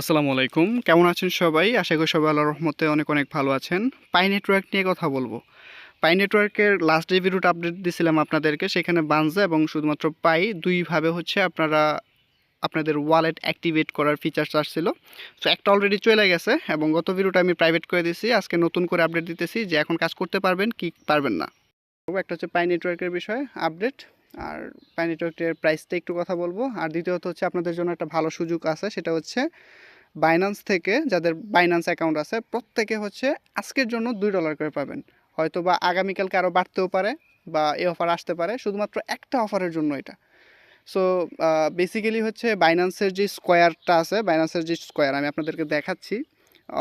আসসালামু আলাইকুম। কেমন আছেন সবাই? আশা করি সবাই আল্লাহর রহমতে অনেক অনেক ভালো আছেন। পাই নেটওয়ার্ক নিয়ে কথা বলব। পাই নেটওয়ার্কের লাস্ট যে আপডেট দিয়েছিলাম আপনাদেরকে, সেখানে বানজা এবং শুধুমাত্র পাই দুইভাবে হচ্ছে আপনারা আপনাদের ওয়ালেট অ্যাক্টিভেট করার ফিচার্স আসছিল। সো একটা অলরেডি চলে গেছে এবং গত ভিডিওটা আমি প্রাইভেট করে দিয়েছি আজকে নতুন করে আপডেট দিতেছি যে এখন কাজ করতে পারবেন কি পারবেন না। একটা হচ্ছে পাই নেটওয়ার্কের বিষয়ে আপডেট আর পাই নেটওয়ার্কের প্রাইসটা একটু কথা বলব। আর দ্বিতীয়ত হচ্ছে আপনাদের জন্য একটা ভালো সুযোগ আছে, সেটা হচ্ছে বাইন্যান্স থেকে যাদের বাইন্যান্স অ্যাকাউন্ট আছে, প্রত্যেকে হচ্ছে আজকের জন্য দুই ডলার করে পাবেন। হয়তো বা আগামীকালকে আরও বাড়তেও পারে বা এই অফার আসতে পারে, শুধুমাত্র একটা অফারের জন্য এটা। সো বেসিক্যালি হচ্ছে বাইন্যান্সের যে স্কোয়ারটা আছে বাইন্যান্সের যে স্কোয়ার আমি আপনাদেরকে দেখাচ্ছি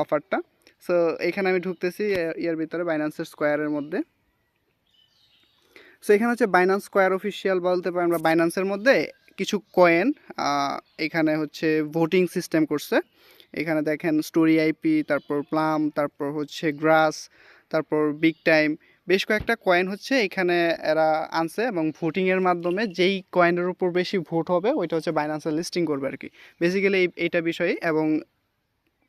অফারটা সো এখানে আমি ঢুকতেছি ইয়ার ভিতরে বাইন্যান্সের স্কোয়ারের মধ্যে। সো এখানে হচ্ছে বাইন্যান্স স্কোয়ার অফিসিয়াল বলতে পারেন বা বাইন্যান্সের মধ্যে কিছু কয়েন এখানে হচ্ছে ভোটিং সিস্টেম করছে। এখানে দেখেন স্টোরি আইপি তারপর প্লাম তারপর হচ্ছে গ্রাস তারপর বিগ টাইম বেশ কয়েকটা কয়েন হচ্ছে এখানে এরা আনছে এবং ভোটিংয়ের মাধ্যমে যেই কয়েনের উপর বেশি ভোট হবে, ওইটা হচ্ছে বাইন্যান্সের লিস্টিং করবে আর কি বেসিক্যালি এইটা বিষয়ে এবং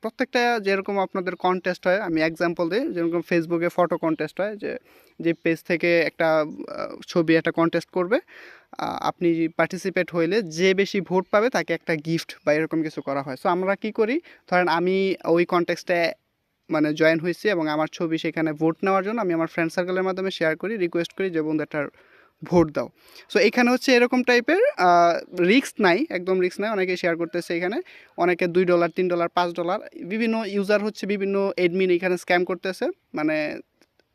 প্রত্যেকটা যেরকম আপনাদের কন্টেস্ট হয়, আমি এক্সাম্পল দিই, যেরকম ফেসবুকে ফটো কন্টেস্ট হয়, যে যে পেজ থেকে একটা ছবি একটা কন্টেস্ট করবে আপনি পার্টিসিপেট হইলে যে বেশি ভোট পাবে তাকে একটা গিফট বা এরকম কিছু করা হয়। সো আমরা কি করি? ধরেন আমি ওই কন্টেস্টে মানে জয়েন হয়েছি এবং আমার ছবি সেখানে ভোট নেওয়ার জন্য আমি আমার ফ্রেন্ড সার্কেলের মাধ্যমে শেয়ার করি রিকোয়েস্ট করি যে বন্ধু একটা ভোট দাও। সো এখানে হচ্ছে এরকম টাইপের রিক্স নাই, একদম রিস্ক নাই। অনেকে শেয়ার করতেছে এখানে। অনেকে দুই ডলার তিন ডলার পাঁচ ডলার বিভিন্ন ইউজার হচ্ছে বিভিন্ন এডমিন এখানে স্ক্যাম করতেছে। মানে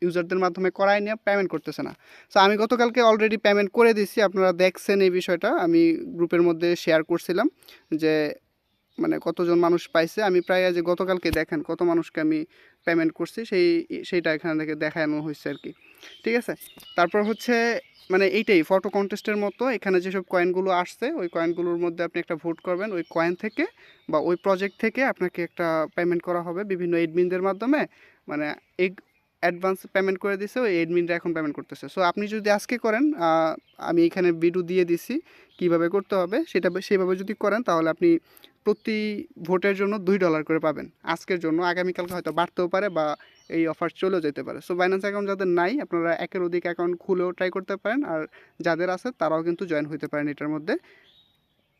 ইউজারদের মাধ্যমে করাই নিয়ে পেমেন্ট করতেছে না। সো আমি গতকালকে অলরেডি পেমেন্ট করে দিচ্ছি আপনারা দেখছেন এই বিষয়টা। আমি গ্রুপের মধ্যে শেয়ার করছিলাম যে মানে কতজন মানুষ পাইছে। আমি প্রায় যে গতকালকে দেখেন কত মানুষকে আমি পেমেন্ট করছি, সেই, সেইটা এখানে থেকে দেখানো হয়েছে আর কি। ঠিক আছে? তারপর হচ্ছে মানে এইটাই ফটো কন্টেস্টের মতো। এখানে যেসব কয়েনগুলো আসছে, ওই কয়েনগুলোর মধ্যে আপনি একটা ভোট করবেন। ওই কয়েন থেকে বা ওই প্রজেক্ট থেকে আপনাকে একটা পেমেন্ট করা হবে বিভিন্ন এডমিনদের মাধ্যমে। মানে অ্যাডভান্স পেমেন্ট করে দিছে, ওই এডমিনরা এখন পেমেন্ট করতেছে। সো আপনি যদি আজকে করেন আমি এখানে ভিডিও দিয়ে দিছি কীভাবে করতে হবে, সেটা সেভাবে যদি করেন, তাহলে আপনি প্রতি ভোটের জন্য দুই ডলার করে পাবেন। আজকের জন্য, আগামীকালকে হয়তো বাড়তেও পারে বা এই অফার চলেও যেতে পারে। সো বাইন্যান্স অ্যাকাউন্ট যাদের নাই, আপনারা একের অধিক অ্যাকাউন্ট খুলেও ট্রাই করতে পারেন, আর যাদের আছে, তারাও কিন্তু জয়েন হতে পারেন এটার মধ্যে।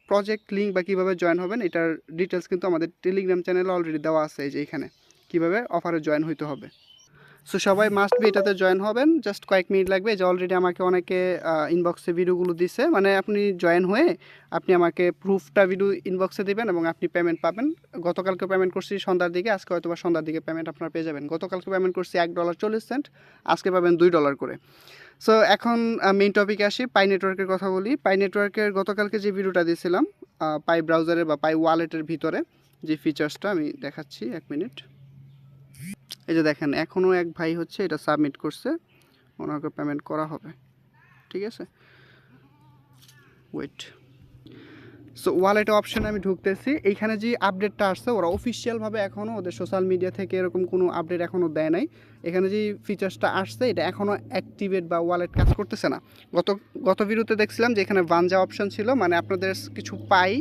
প্রজেক্ট লিঙ্ক বা কীভাবে জয়েন হবেন, এটার ডিটেলস কিন্তু আমাদের টেলিগ্রাম চ্যানেলে অলরেডি দেওয়া আছে, এই যে এখানে। কীভাবে অফারে জয়েন হইতে হবে। সো সবাই মাস্ট বি এটাতে জয়েন হবেন। জাস্ট কয়েক মিনিট লাগবে। যে অলরেডি আমাকে অনেকে ইনবক্সে ভিডিওগুলো দিছে। মানে আপনি জয়েন হয়ে আপনি আমাকে প্রুফটা ভিডিও ইনবক্সে দিবেন এবং আপনি পেমেন্ট পাবেন। গতকালকে পেমেন্ট করছি সন্ধ্যার দিকে, আজকে হয়তো বা সন্ধ্যার দিকে পেমেন্ট আপনারা পেয়ে যাবেন। গতকালকে পেমেন্ট করছি এক ডলার চল্লিশ সেন্ট আজকে পাবেন দুই ডলার করে। সো এখন মেইন টপিকে আসি। পাই নেটওয়ার্কের কথা বলি। পাই নেটওয়ার্কের গতকালকে যে ভিডিওটা দিয়েছিলাম পাই ব্রাউজারে বা পাই ওয়ালেটের ভিতরে, যে ফিচার্সটা আমি দেখাচ্ছি, এক মিনিট এই যে দেখেন এখনও এক ভাই হচ্ছে এটা সাবমিট করছে। ওনাকে পেমেন্ট করা হবে। ঠিক আছে? ওয়েট সো ওয়ালেট অপশানে আমি ঢুকতেছি। এইখানে যে আপডেটটা আসছে, ওরা অফিসিয়ালভাবে এখনও ওদের সোশ্যাল মিডিয়া থেকে এরকম কোনো আপডেট এখনও দেয় নাই। এখানে যে ফিচার্সটা আসছে, এটা এখনও অ্যাক্টিভেট বা ওয়ালেট কাজ করতেছে না। গত গত ভিডিওতে দেখছিলাম যে এখানে ভাঞ্জা অপশান ছিল মানে আপনাদের কিছু পাই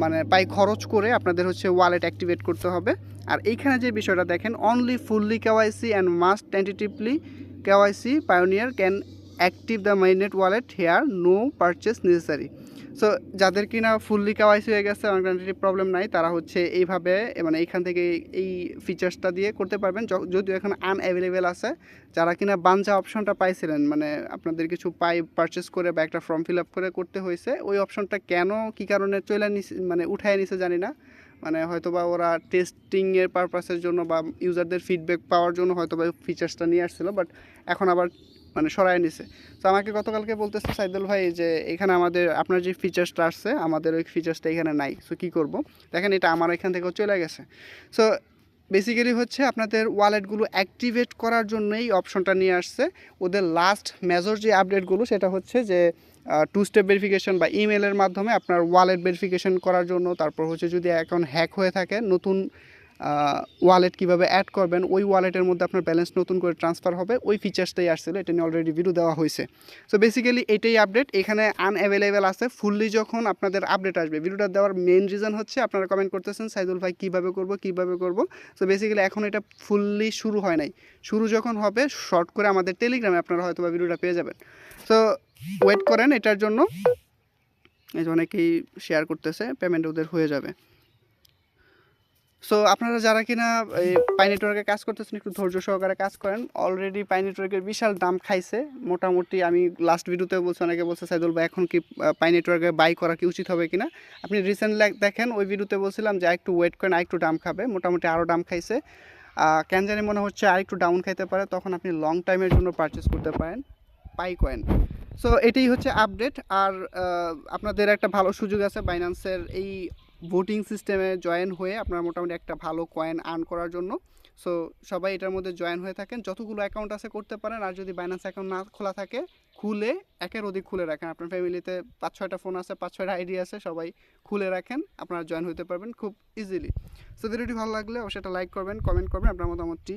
মানে পাই খরচ করে আপনাদের হচ্ছে ওয়ালেট অ্যাক্টিভেট করতে হবে। আর এইখানে যে বিষয়টা দেখেন only fully KYC and must tentatively KYC pioneer can active the mainnet wallet here no purchase necessary so যাদের কি কিনা ফুললি কেওয়াইসি হয়ে গেছে অনকান্টিভ প্রবলেম নাই, তারা হচ্ছে এইভাবে মানে এইখান থেকে এই ফিচার্সটা দিয়ে করতে পারবেন। যদিও এখন আনঅ্যাভেলেবেল আছে, যারা কিনা বাঞ্জা অপশনটা পাইছিলেন মানে আপনাদের কিছু পাই পারচেস করে বা একটা ফর্ম ফিল আপ করে করতে হয়েছে, ওই অপশনটা কেন, কী কারণে চলে মানে উঠায় নিছে জানি না। মানে হয়তো বা ওরা টেস্টিংয়ের পারপাসের জন্য বা ইউজারদের ফিডব্যাক পাওয়ার জন্য হয়তো বা ফিচার্সটা নিয়ে আসছিল বাট এখন আবার মানে সরায় নিছে। তো আমাকে গতকালকে বলতেছে সাইদুল ভাই যে এখানে আমাদের, আপনার যে ফিচার্সটা আসছে, আমাদের ওই ফিচার্সটা এখানে নাই। সো কী করব? দেখেন এটা আমার এখান থেকেও চলে গেছে। সো বেসিক্যালি হচ্ছে আপনাদের ওয়ালেটগুলো অ্যাক্টিভেট করার জন্যই অপশনটা নিয়ে আসছে। ওদের লাস্ট মেজর যে আপডেটগুলো সেটা হচ্ছে যে টু স্টেপ ভেরিফিকেশন বা ইমেলের মাধ্যমে আপনার ওয়ালেট ভেরিফিকেশন করার জন্য। তারপর হচ্ছে যদি অ্যাকাউন্ট হ্যাক হয়ে থাকে, নতুন ওয়ালেট কীভাবে অ্যাড করবেন, ওই ওয়ালেটের মধ্যে আপনার ব্যালেন্স নতুন করে ট্রান্সফার হবে, ওই ফিচার্সটাই আসছিল, এটা নিয়ে অলরেডি ভিডিও দেওয়া হয়েছে। সো বেসিক্যালি এটাই আপডেট এখানে আনঅ্যাভেলেবেল আছে ফুললি যখন আপনাদের আপডেট আসবে ভিডিওটা দেওয়ার মেন রিজন হচ্ছে, আপনারা কমেন্ট করতেছেন, সাইদুল ভাই কীভাবে করব কীভাবে করব। সো বেসিক্যালি এখন এটা ফুললি শুরু হয় নাই, শুরু যখন হবে শর্ট করে আমাদের টেলিগ্রামে আপনারা হয়তো বা ভিডিওটা পেয়ে যাবেন। সো ওয়েট করেন, এটার জন্য, এই অনেকেই শেয়ার করতেছে পেমেন্ট ওদের হয়ে যাবে। সো আপনারা যারা কিনা এই পাই নেটওয়ার্কে কাজ করতেছেন, একটু ধৈর্য সহকারে কাজ করেন। অলরেডি পাই নেটওয়ার্কের বিশাল দাম খাইছে। মোটামুটি আমি লাস্ট ভিডিওতে বলছি, অনেকে বলছে, সাইদুল ভাই, এখন কি পাই নেটওয়ার্কে বাই করা কি উচিত হবে কিনা? আপনি রিসেন্টলি দেখেন, ওই ভিডিওতে বলছিলাম যে একটু ওয়েট করেন আর একটু দাম খাবে। মোটামুটি আরও দাম খাইছে। কেন জানি মনে হচ্ছে আর একটু ডাউন খাইতে পারে, তখন আপনি লং টাইমের জন্য পারচেস করতে পারেন পাই কয়েন সো এটাই হচ্ছে আপডেট আর আপনাদের একটা ভালো সুযোগ আছে বাইন্যান্সের এই ভোটিং সিস্টেমে জয়েন হয়ে আপনার মোটামুটি একটা ভালো কয়েন আর্ন করার জন্য। সো সবাই এটার মধ্যে জয়েন হয়ে থাকেন। যতগুলো অ্যাকাউন্ট আছে করতে পারেন, আর যদি বাইন্যান্স অ্যাকাউন্ট না খোলা থাকে, খুলে, একের অধিক খুলে রাখেন। আপনার ফ্যামিলিতে পাঁচ ছয়টা ফোন আছে, পাঁচ ছয়টা আইডি আছে, সবাই খুলে রাখেন, আপনারা জয়েন হতে পারবেন খুব ইজিলি সো ভিডিওটি ভালো লাগলে অবশ্যই একটা লাইক করবেন কমেন্ট করবেন, আপনার মতামতটি